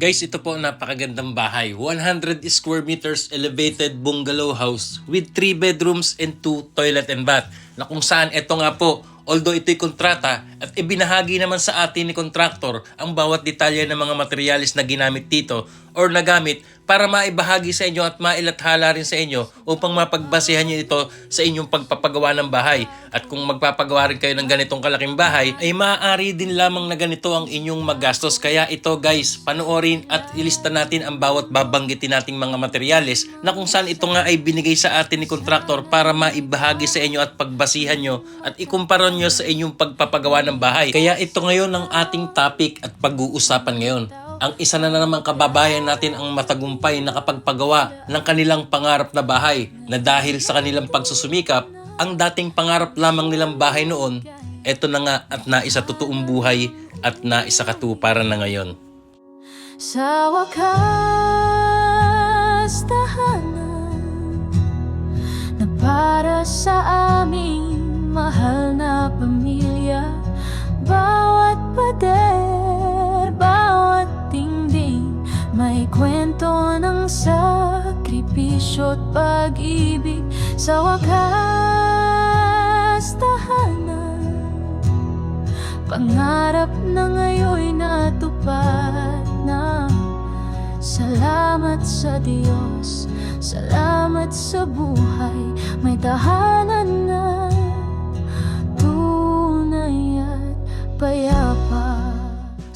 Guys, ito po ang napakagandang bahay. 100 square meters elevated bungalow house with 3 bedrooms and 2 toilet and bath. Na kung saan ito nga po, although ito'y kontrata at ibinahagi naman sa atin ni contractor ang bawat detalye ng mga materialis na ginamit dito or nagamit para maibahagi sa inyo at mailathala rin sa inyo upang mapagbasihan nyo ito sa inyong pagpapagawa ng bahay. At kung magpapagawa rin kayo ng ganitong kalaking bahay, ay maaari din lamang na ganito ang inyong magastos. Kaya ito guys, panoorin at ilista natin ang bawat babanggitin nating mga materyales na kung saan ito nga ay binigay sa atin ni contractor para maibahagi sa inyo at pagbasihan nyo at ikumpara nyo sa inyong pagpapagawa ng bahay. Kaya ito ngayon ang ating topic at pag-uusapan ngayon ang isa na naman kababayan natin ang matagumpay na kapagpagawa ng kanilang pangarap na bahay na dahil sa kanilang pagsusumikap, ang dating pangarap lamang nilang bahay noon, eto na nga at naisa totoong buhay at naisa katuparan na ngayon. Sa wakas, tahanan Na para sa aming at pag-ibig Sa wakas, tahanan. Pangarap na ngayon natupad na. Salamat sa Diyos Salamat sa buhay May tahanan na. Tunay at payapa.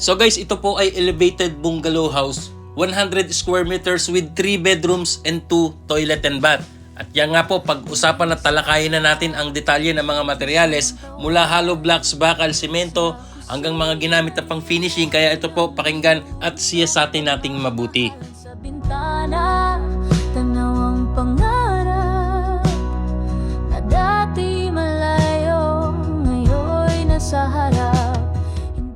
So guys, ito po ay elevated bungalow house, 100 square meters with 3 bedrooms and 2 toilet and bath. At yan nga po, pag-usapan at talakayin na natin ang detalye ng mga materyales mula hollow blocks, bakal, simento, hanggang mga ginamit na pang finishing. Kaya ito po, pakinggan at siyasatin nating mabuti. Sa bintana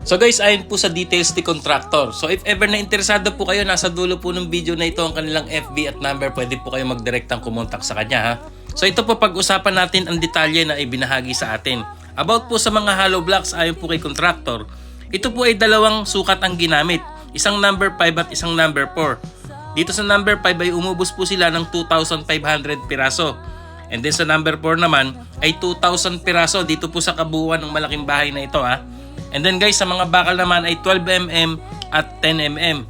So guys, ayon po sa details ni contractor. So if ever na interesado po kayo, nasa dulo po ng video na ito ang kanilang FB at number. Pwede po kayo mag-directang kumontak sa kanya ha. So ito po pag-usapan natin ang detalye na ibinahagi sa atin. About po sa mga hollow blocks ayon po kay contractor, ito po ay dalawang sukat ang ginamit. Isang number 5 at isang number 4. Dito sa number 5 ay umubos po sila ng 2,500 piraso. And then sa number 4 naman ay 2,000 piraso dito po sa kabuuan ng malaking bahay na ito ha. And then guys, sa mga bakal naman ay 12mm at 10mm.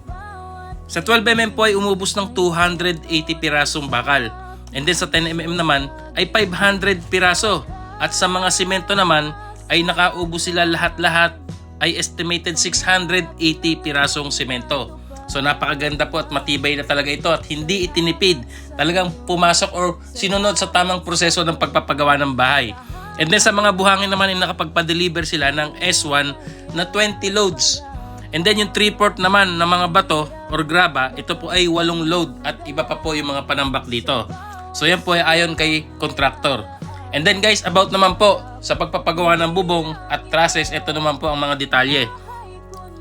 Sa 12mm po ay umubos ng 280 pirasong bakal. And then sa 10mm naman ay 500 piraso. At sa mga simento naman ay nakaubos sila lahat-lahat ay estimated 680 pirasong simento. So napakaganda po at matibay na talaga ito at hindi itinipid. Talagang pumasok or sinunod sa tamang proseso ng pagpapagawa ng bahay. And then sa mga buhangin naman ay nakapagpa-deliver sila ng S1 na 20 loads. And then yung 3-port naman ng mga bato or graba, ito po ay 8 load at iba pa po yung mga panambak dito. So yan po ay ayon kay contractor. And then guys, about naman po sa pagpapagawa ng bubong at trusses, ito naman po ang mga detalye.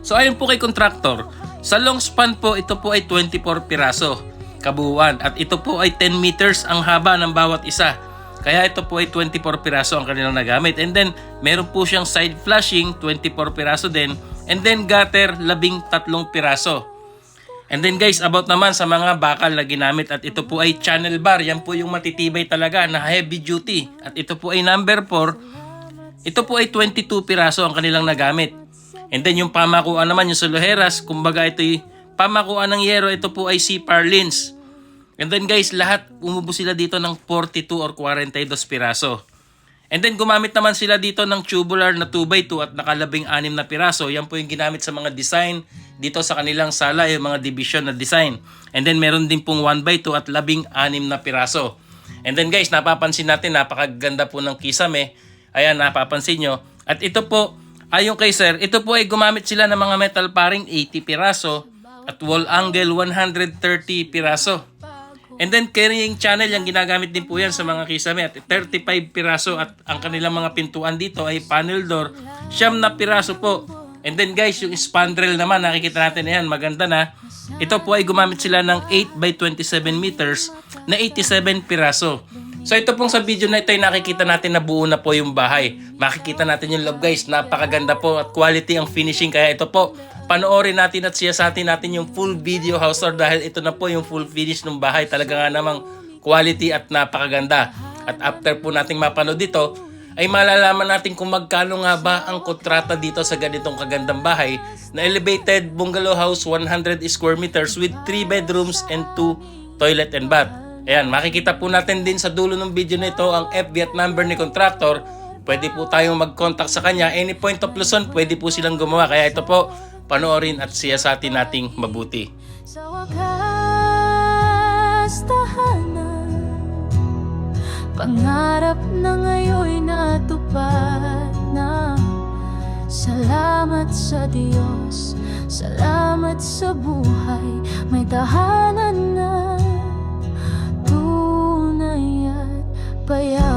So ayon po kay contractor, sa long span po ito po ay 24 piraso kabuuan at ito po ay 10 meters ang haba ng bawat isa. Kaya ito po ay 24 piraso ang kanilang nagamit. And then meron po siyang side flashing 24 piraso din and then gutter 13 piraso. And then guys, about naman sa mga bakal na ginamit at ito po ay channel bar. Yan po yung matitibay talaga na heavy duty. At ito po ay number 4. Ito po ay 22 piraso ang kanilang nagamit. And then yung pamakuan naman, yung soloheras, kumbaga ito yung pamakuan ng yero, ito po ay C-par. And then guys, lahat umubos sila dito ng 42 or 42 piraso. And then gumamit naman sila dito ng tubular na 2x2 at nakalabing anim na piraso. Yan po yung ginamit sa mga design dito sa kanilang sala, yung mga division na design. And then meron din pong 1x2 at labing anim na piraso. And then guys, napapansin natin, napakaganda po ng kisame. Ayan, napapansin nyo. At ito po, ayon kay sir, ito po ay gumamit sila ng mga metal paring 80 piraso at wall angle 130 piraso. And then carrying channel yung ginagamit din po yan sa mga kisame at 35 piraso at ang kanilang mga pintuan dito ay panel door, siyam na piraso po. And then guys, yung spandrel naman, nakikita natin na yan, maganda na. Ito po ay gumamit sila ng 8 by 27 meters na 87 piraso. So ito pong sa video na ito ay nakikita natin na buo na po yung bahay. Makikita natin yung loob guys, napakaganda po at quality ang finishing. Kaya ito po, panoorin natin at siyasatin natin yung full video house tour dahil ito na po yung full finish ng bahay. Talaga nga namang quality at napakaganda. At after po nating mapanood dito, ay malalaman natin kung magkano nga ba ang kontrata dito sa ganitong kagandang bahay na elevated bungalow house 100 square meters with 3 bedrooms and 2 toilet and bath. Ayan, makikita po natin din sa dulo ng video nito ang FB at number ni contractor. Pwede po tayong mag-contact sa kanya. Any point of Luzon, pwede po silang gumawa. Kaya ito po, panoorin at siyasatin nating mabuti. Sa wakas, tahanan Pangarap na ngayon natupad na Salamat sa Diyos Salamat sa buhay May tahanan na at payapa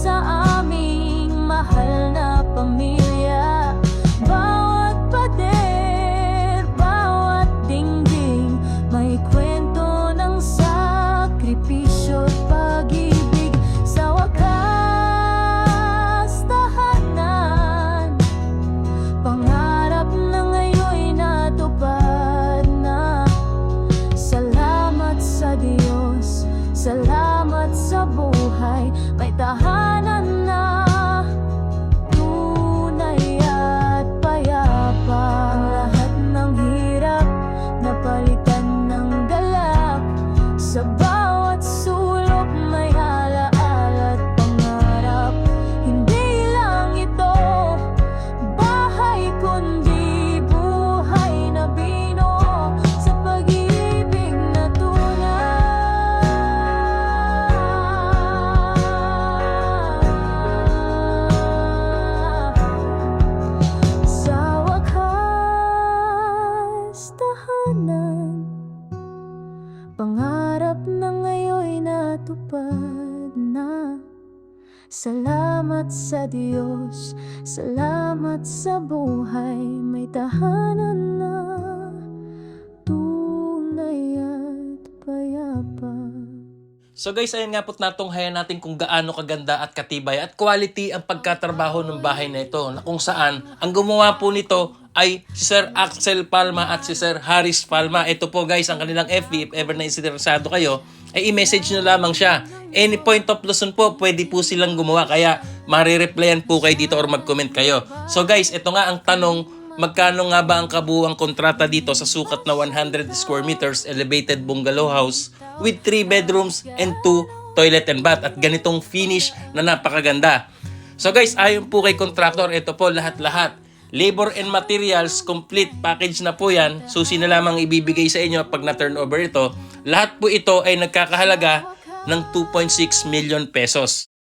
sa aming mahal na pamilya tahanan Pangarap na ngayon'y natupad na. Salamat sa Diyos, salamat sa buhay May tahanan na. Tunay at payapa So guys, ayun nga po't natunghayan natin kung gaano kaganda at katibay at quality ang pagkatrabaho ng bahay na ito na kung saan ang gumawa po nito ay si Sir Axel Palma at si Sir Harris Palma. Ito po guys ang kanilang FB if ever na interesado kayo ay i-message nyo lamang siya. Any point of Luzon po, pwede po silang gumawa kaya marireplyan po kayo dito or mag-comment kayo. So guys, ito nga ang tanong Magkano nga ba ang kabuuang kontrata dito sa sukat na 100 square meters elevated bungalow house with 3 bedrooms and 2 toilet and bath at ganitong finish na napakaganda. So guys, ayon po kay contractor, ito po lahat-lahat. Labor and materials, complete package na po yan. Susi na lamang ibibigay sa inyo pag na-turn over ito. Lahat po ito ay nagkakahalaga ng 2.6 million pesos.